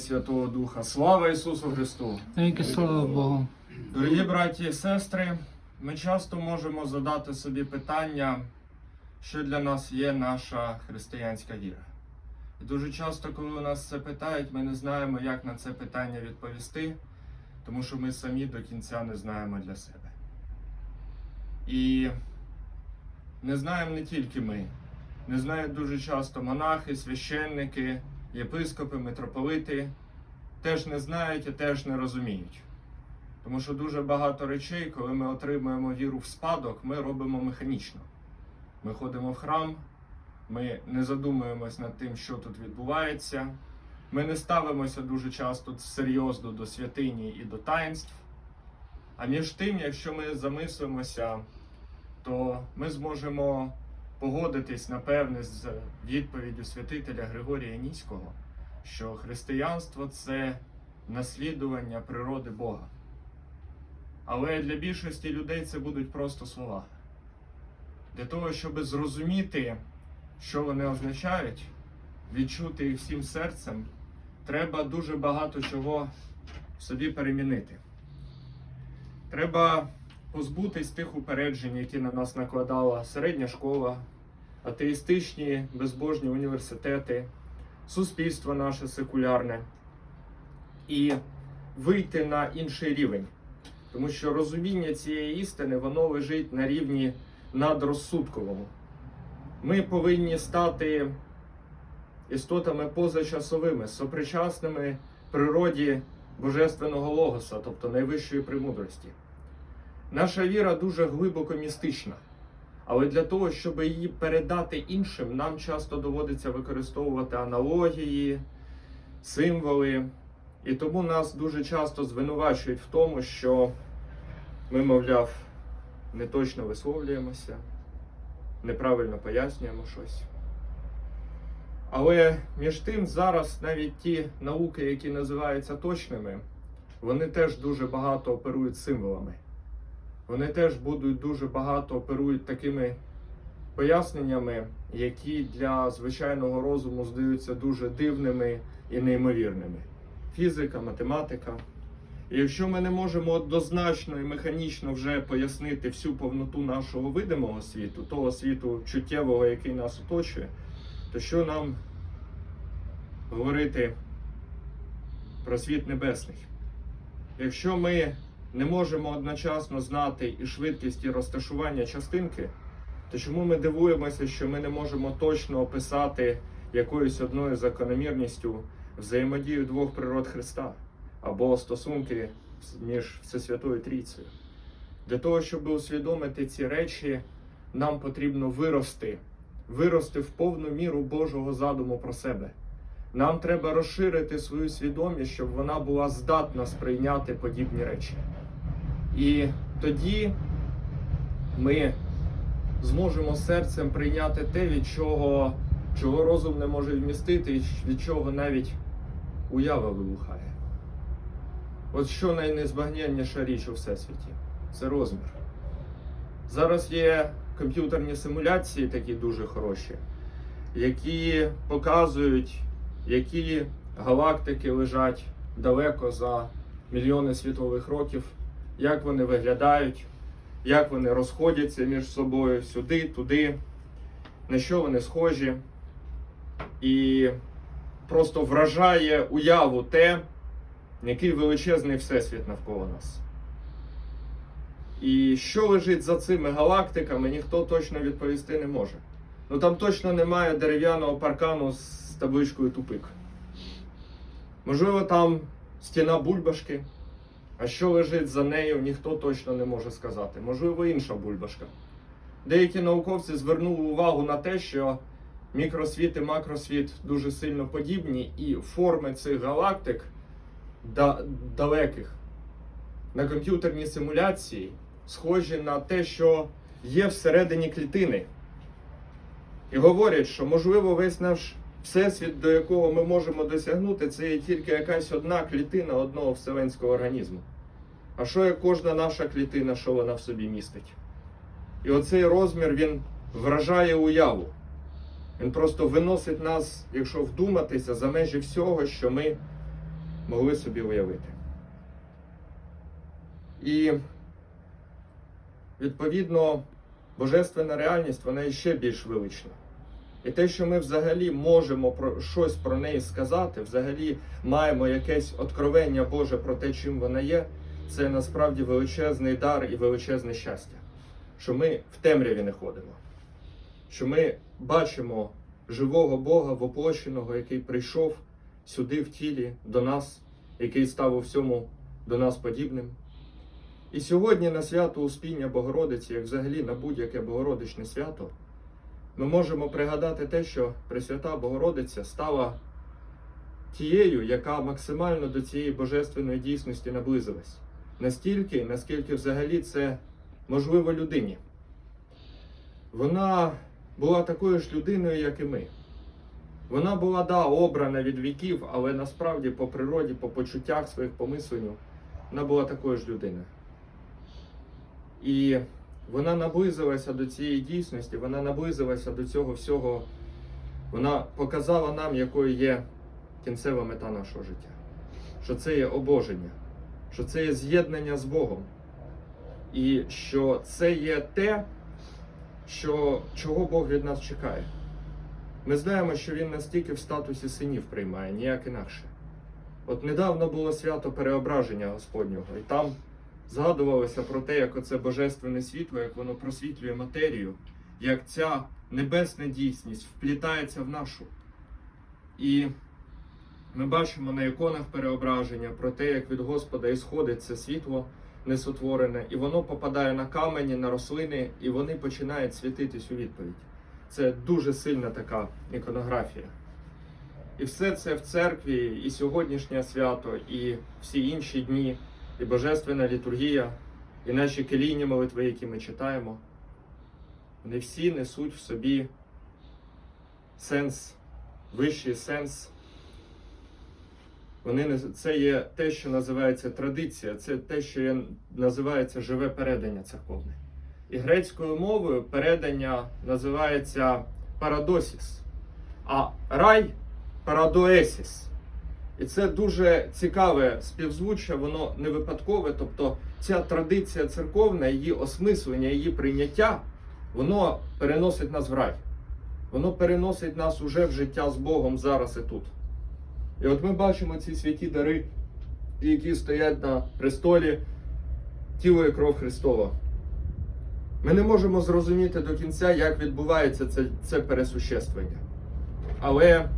Святого Духа. Слава Ісусу Христу! Навіки слава Богу. Дорогі браті і сестри, ми часто можемо задати собі питання, що для нас є наша християнська віра. І дуже часто, коли у нас це питають, ми не знаємо, як на це питання відповісти, тому що ми самі до кінця не знаємо для себе. І не знаємо не тільки ми, не знають дуже часто монахи, священники, єпископи, митрополити, теж не знають і теж не розуміють. Тому що дуже багато речей, коли ми отримуємо віру в спадок, ми робимо механічно. Ми ходимо в храм, ми не задумуємось над тим, що тут відбувається. Ми не ставимося дуже часто серйозно до святині і до таїнств. А між тим, якщо ми замислимося, то ми зможемо погодитись, напевне, з відповіддю святителя Григорія Ніського, що християнство це наслідування природи Бога. Але для більшості людей це будуть просто слова. Для того, щоб зрозуміти, що вони означають, відчути їх всім серцем, треба дуже багато чого собі перемінити. Треба позбутись тих упереджень, які на нас накладала середня школа, атеїстичні безбожні університети, суспільство наше секулярне, і вийти на інший рівень. Тому що розуміння цієї істини воно лежить на рівні надрозсудковому. Ми повинні стати істотами позачасовими, сопричасними природі Божественного Логоса, тобто найвищої премудрості. Наша віра дуже глибоко містична, але для того, щоб її передати іншим, нам часто доводиться використовувати аналогії, символи. І тому нас дуже часто звинувачують в тому, що ми, мовляв, не точно висловлюємося, неправильно пояснюємо щось. Але між тим зараз навіть ті науки, які називаються точними, вони теж дуже багато оперують символами. Вони теж будуть дуже багато оперують такими поясненнями, які для звичайного розуму здаються дуже дивними і неймовірними фізика, математика. І якщо ми не можемо однозначно і механічно вже пояснити всю повноту нашого видимого світу, того світу чуттєвого, який нас оточує, то що нам говорити про світ небесний? Якщо ми не можемо одночасно знати і швидкість і розташування частинки, то чому ми дивуємося, що ми не можемо точно описати якоюсь одною закономірністю взаємодію двох природ Христа або стосунки між Всесвятою Трійцею. Для того, щоб усвідомити ці речі, нам потрібно вирости, вирости в повну міру Божого задуму про себе. Нам треба розширити свою свідомість, щоб вона була здатна сприйняти подібні речі. І тоді ми зможемо серцем прийняти те, від чого, чого розум не може вмістити, і від чого навіть уява вибухає. От що найнезбагненніша річ у всесвіті це розмір. Зараз є комп'ютерні симуляції, такі дуже хороші, які показують, які галактики лежать далеко за мільйони світлових років, як вони виглядають, як вони розходяться між собою сюди, туди, на що вони схожі. І просто вражає уяву те, який величезний всесвіт навколо нас. І що лежить за цими галактиками, ніхто точно відповісти не може. Ну там точно немає дерев'яного паркану з табличкою тупик. Можливо, там стіна бульбашки, а що лежить за нею, ніхто точно не може сказати. Можливо, інша бульбашка. Деякі науковці звернули увагу на те, що мікросвіт і макросвіт дуже сильно подібні, і форми цих галактик да- далеких на комп'ютерній симуляції схожі на те, що є всередині клітини. І говорять, що можливо весь наш всесвіт, до якого ми можемо досягнути, це є тільки якась одна клітина одного вселенського організму. А що як кожна наша клітина, що вона в собі містить? І оцей розмір він вражає уяву. Він просто виносить нас, якщо вдуматися, за межі всього, що ми могли собі уявити. І відповідно божественна реальність вона іще більш велична. І те, що ми взагалі можемо про щось про неї сказати, взагалі маємо якесь откровення Боже про те, чим вона є, це насправді величезний дар і величезне щастя, що ми в темряві не ходимо, що ми бачимо живого Бога воплощеного, який прийшов сюди в тілі до нас, який став у всьому до нас подібним. І сьогодні на свято Успіння Богородиці, як взагалі на будь-яке Богородичне свято, ми можемо пригадати те, що Пресвята Богородиця стала тією, яка максимально до цієї божественної дійсності наблизилась. Настільки, наскільки взагалі це можливо людині. Вона була такою ж людиною, як і ми. Вона була, да, обрана від віків, але насправді по природі, по почуттях своїх помисленню, вона була такою ж людиною. І вона наблизилася до цієї дійсності, вона наблизилася до цього всього. Вона показала нам, якою є кінцева мета нашого життя. Що це є обоження, що це є з'єднання з Богом. І що це є те, що, чого Бог від нас чекає. Ми знаємо, що Він настільки в статусі синів приймає, ніяк інакше. От недавно було свято переображення Господнього, і там згадувалося про те, як оце божественне світло, як воно просвітлює матерію, як ця небесна дійсність вплітається в нашу. І ми бачимо на іконах переображення про те, як від Господа ісходить це світло несотворене, і воно попадає на камені, на рослини, і вони починають світитись у відповідь. Це дуже сильна така іконографія. І все це в церкві, і сьогоднішнє свято, і всі інші дні, і Божественна літургія, і наші келійні молитви, які ми читаємо, вони всі несуть в собі сенс, вищий сенс. Вони це є те, що називається традиція, це те, що є, називається живе передання церковне. І грецькою мовою передання називається парадосіс, а рай парадоесіс. І це дуже цікаве співзвуччя, воно не випадкове. Тобто ця традиція церковна, її осмислення, її прийняття, воно переносить нас в рай. Воно переносить нас уже в життя з Богом зараз і тут. І от ми бачимо ці святі дари, які стоять на престолі тіло і кров Христова. Ми не можемо зрозуміти до кінця, як відбувається це, це пересуществлення. Але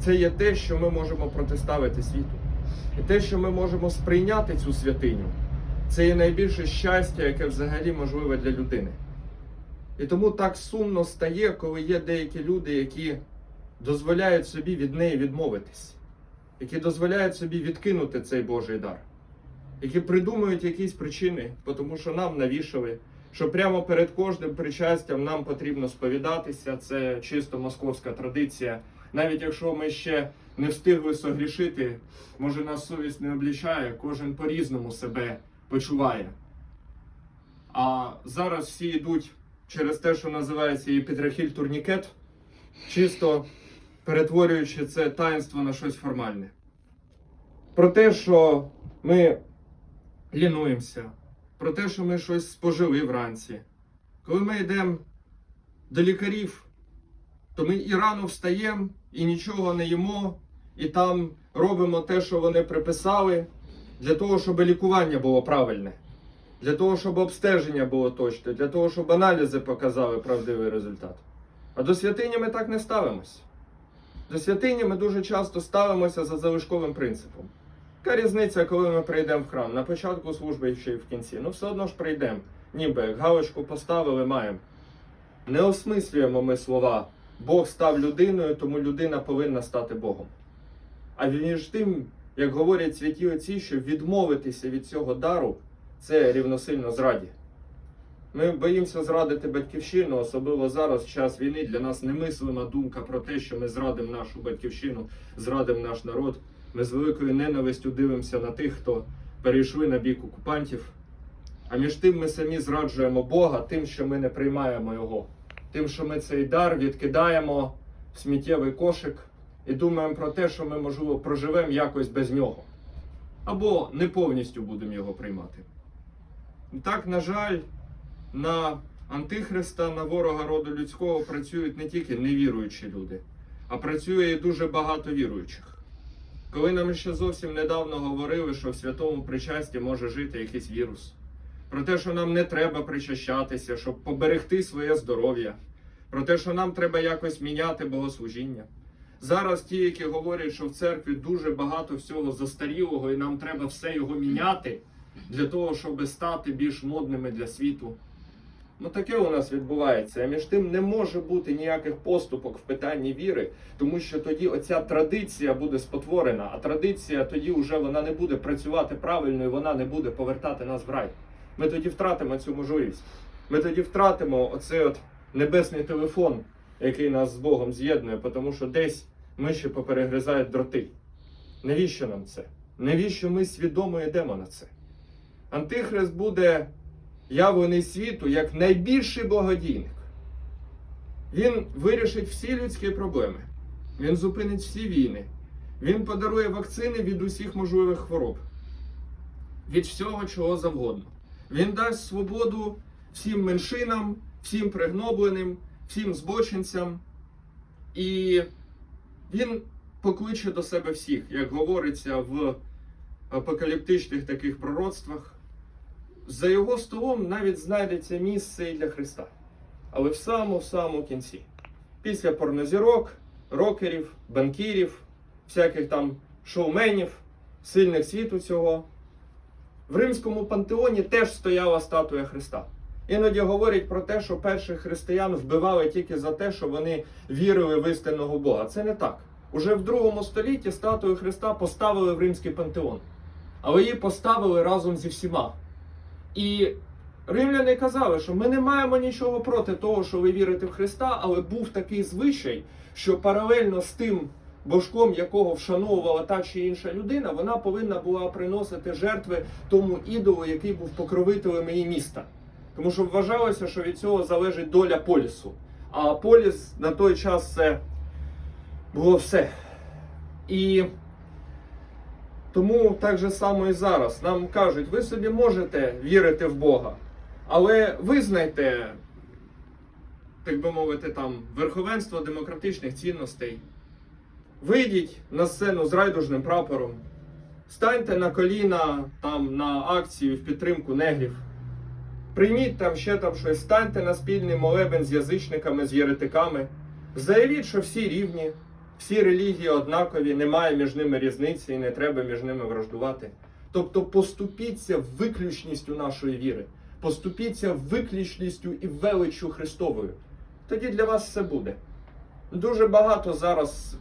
це є те, що ми можемо протиставити світу. І те, що ми можемо сприйняти цю святиню, це є найбільше щастя, яке взагалі можливе для людини. І тому так сумно стає, коли є деякі люди, які дозволяють собі від неї відмовитись, які дозволяють собі відкинути цей Божий дар, які придумують якісь причини, тому що нам навішали, що прямо перед кожним причастям нам потрібно сповідатися. Це чисто московська традиція. Навіть якщо ми ще не встигли согрішити, може нас совість не облічає, кожен по-різному себе почуває. А зараз всі йдуть через те, що називається єпітрахіль турнікет, чисто перетворюючи це таїнство на щось формальне. Про те, що ми лінуємося, про те, що ми щось спожили вранці. Коли ми йдемо до лікарів, то ми і рано встаємо, і нічого не їмо, і там робимо те, що вони приписали, для того, щоб лікування було правильне, для того, щоб обстеження було точне, для того, щоб аналізи показали правдивий результат. А до святині ми так не ставимося. До святині ми дуже часто ставимося за залишковим принципом. Яка різниця, коли ми прийдемо в храм? На початку служби чи в кінці? Ну, все одно ж прийдемо. Ніби як галочку поставили, маємо. Не осмислюємо ми слова. Бог став людиною, тому людина повинна стати Богом. А між тим, як говорять святі отці, що відмовитися від цього дару це рівносильно зраді. Ми боїмося зрадити батьківщину, особливо зараз, в час війни, для нас немислима думка про те, що ми зрадимо нашу батьківщину, зрадимо наш народ. Ми з великою ненавистю дивимося на тих, хто перейшли на бік окупантів. А між тим ми самі зраджуємо Бога тим, що ми не приймаємо Його, тим, що ми цей дар відкидаємо в сміттєвий кошик і думаємо про те, що ми, можливо, проживемо якось без нього. або не повністю будемо його приймати. Так, на жаль, на Антихриста, на ворога роду людського працюють не тільки невіруючі люди, а працює і дуже багато віруючих. Коли нам ще зовсім недавно говорили, що в святому причасті може жити якийсь вірус, про те, що нам не треба причащатися, щоб поберегти своє здоров'я, про те, що нам треба якось міняти богослужіння. Зараз ті, які говорять, що в церкві дуже багато всього застарілого, і нам треба все його міняти для того, щоб стати більш модними для світу. Ну таке у нас відбувається. А між тим не може бути ніяких поступок в питанні віри, тому що тоді оця традиція буде спотворена, а традиція тоді вже вона не буде працювати правильно і вона не буде повертати нас в рай. Ми тоді втратимо цю можливість. Ми тоді втратимо оцей от небесний телефон, який нас з Богом з'єднує, тому що десь миші поперегризають дроти. Навіщо нам це? Навіщо ми свідомо йдемо на це? Антихрист буде явлений світу як найбільший благодійник. Він вирішить всі людські проблеми. Він зупинить всі війни. Він подарує вакцини від усіх можливих хвороб, від всього чого завгодно. Він дасть свободу всім меншинам, всім пригнобленим, всім збочинцям. І він покличе до себе всіх, як говориться в апокаліптичних таких пророцтвах. За його столом навіть знайдеться місце і для Христа. Але в самому самому кінці. Після порнозірок, рокерів, банкірів, всяких там шоуменів, сильних світу цього. В римському пантеоні теж стояла статуя Христа. Іноді говорять про те, що перших християн вбивали тільки за те, що вони вірили в істинного Бога. Це не так. Уже в другому столітті статую Христа поставили в римський пантеон, але її поставили разом зі всіма. І римляни казали, що ми не маємо нічого проти того, що ви вірите в Христа, але був такий звичай, що паралельно з тим божком, якого вшановувала та чи інша людина, вона повинна була приносити жертви тому ідолу, який був покровителем її міста. Тому що вважалося, що від цього залежить доля полісу. А поліс на той час це було все. І тому так же само і зараз нам кажуть, ви собі можете вірити в Бога, але визнайте, так би мовити, там верховенство демократичних цінностей. Вийдіть на сцену з райдужним прапором, станьте на коліна там на акцію в підтримку негрів. Прийміть там ще там щось, станьте на спільний молебен з язичниками, з єретиками. Заявіть, що всі рівні, всі релігії однакові, немає між ними різниці і не треба між ними враждувати. Тобто поступіться виключністю нашої віри, поступіться виключністю і величчю Христовою. Тоді для вас все буде. Дуже багато зараз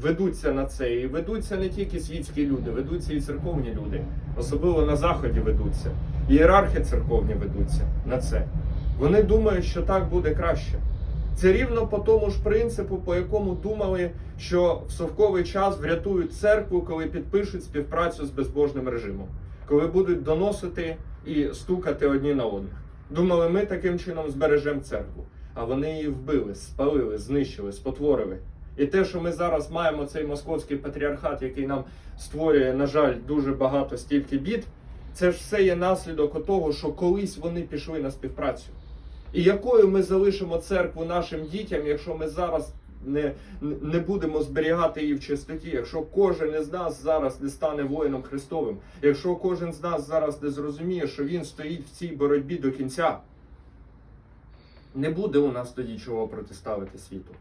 ведуться на це. І ведуться не тільки світські люди, ведуться і церковні люди. Особливо на Заході ведуться. Ієрархи церковні ведуться на це. Вони думають, що так буде краще. Це рівно по тому ж принципу, по якому думали, що в совковий час врятують церкву, коли підпишуть співпрацю з безбожним режимом, коли будуть доносити і стукати одні на одних. Думали, ми таким чином збережемо церкву. А вони її вбили, спалили, знищили, спотворили. І те, що ми зараз маємо цей московський патріархат, який нам створює, на жаль, дуже багато стільки бід, це ж все є наслідок того, що колись вони пішли на співпрацю. І якою ми залишимо церкву нашим дітям, якщо ми зараз не, не будемо зберігати її в чистоті, якщо кожен із нас зараз не стане воїном Христовим, якщо кожен з нас зараз не зрозуміє, що він стоїть в цій боротьбі до кінця, не буде у нас тоді чого протиставити світу.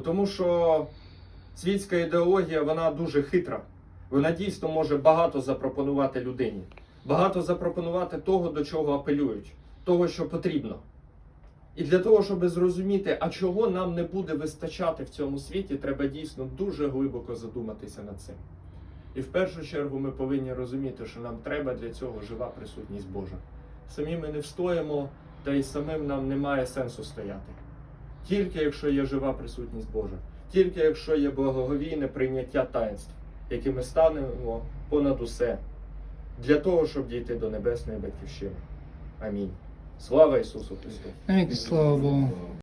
Тому що світська ідеологія вона дуже хитра. Вона дійсно може багато запропонувати людині, багато запропонувати того, до чого апелюють, того, що потрібно. І для того, щоб зрозуміти, а чого нам не буде вистачати в цьому світі, треба дійсно дуже глибоко задуматися над цим. І в першу чергу ми повинні розуміти, що нам треба для цього жива присутність Божа. Самі ми не встоїмо, та й самим нам немає сенсу стояти. Тільки якщо є жива присутність Божа, тільки якщо є благоговійне прийняття таїнств, які ми станемо понад усе для того, щоб дійти до небесної батьківщини. Амінь. Слава Ісусу Христу! Слава Богу.